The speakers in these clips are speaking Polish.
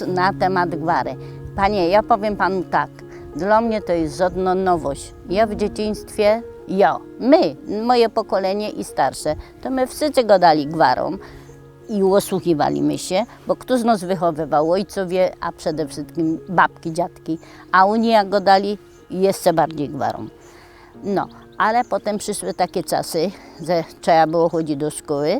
na temat gwary. Panie, ja powiem panu tak. Dla mnie to jest żadna nowość. Ja w dzieciństwie, ja, my, moje pokolenie i starsze, to my wszyscy gadali gwarą i usłuchiwaliśmy się, bo kto z nas wychowywał? Ojcowie, a przede wszystkim babki, dziadki, a oni jak gadali jeszcze bardziej gwarą. No, ale potem przyszły takie czasy, że trzeba było chodzić do szkoły,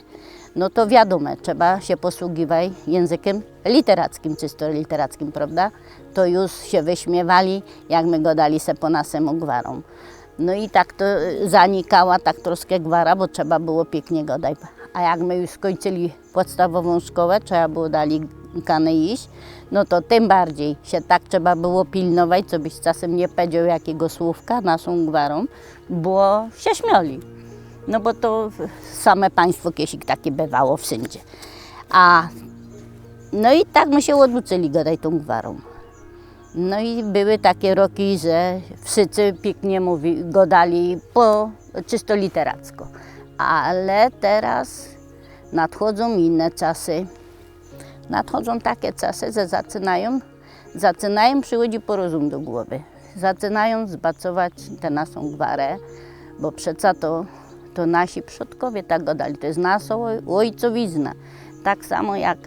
no to wiadomo, trzeba się posługiwać językiem literackim, czysto literackim, prawda? To już się wyśmiewali, jak my gadali se po naszemu gwarą. No i tak to y, zanikała tak troszkę gwara, bo trzeba było pięknie gadać. A jak my już skończyli podstawową szkołę, trzeba było dali kany iść, no to tym bardziej się tak trzeba było pilnować, co byś czasem nie powiedział jakiego słówka naszą gwarą, bo się śmiali. No bo to same państwo kiedyś takie bywało wszędzie. A no i tak my się gadać tą gwarą. No i były takie roki, że wszyscy pięknie mówi, godali po czysto literacko. Ale teraz nadchodzą inne czasy. Nadchodzą takie czasy, że zaczynają, zaczynają przychodzi porozum do głowy. Zaczynają zbacować tę naszą gwarę, bo przeca to, to nasi przodkowie tak godali. To jest nasza oj- ojcowizna. Tak samo jak,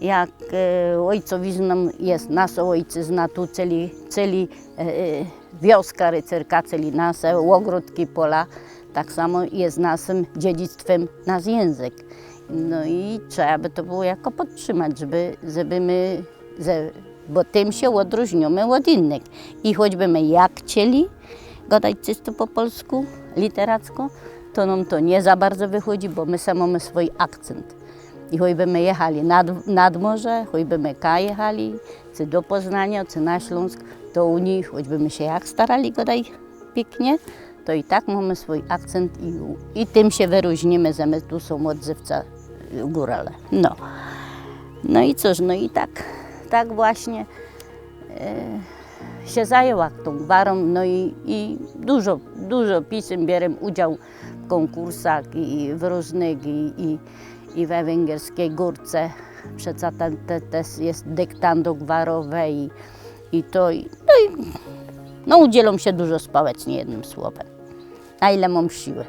jak e, ojcowizną jest nasza ojczyzna, tu celi, celi e, e, wioska rycerka, celi nasze ogródki, pola. Tak samo jest naszym dziedzictwem nasz język. No i trzeba by to było jako podtrzymać, żeby, żeby my, że, bo tym się odróżniamy od innych. I choćby my jak chcieli gadać czysto po polsku, literacko, to nam to nie za bardzo wychodzi, bo my sami mamy swój akcent. I choćby my jechali nad, nad morze, choćby my ka jechali, czy do Poznania, czy na Śląsk, to u nich, choćby my się jak starali gadać pięknie, to i tak mamy swój akcent i, i tym się wyróżnimy, że my tu są odzywca górale. No. No i cóż, no i tak, tak właśnie e, się zajęła tą gwarą, no i, i dużo, dużo pisem bierę udział w konkursach i w różnych, i, i, i we węgierskiej górce. Przeca te, te, też jest dyktando gwarowe i, i to, i, no i no udzielą się dużo społecznie jednym słowem, na ile mam siły.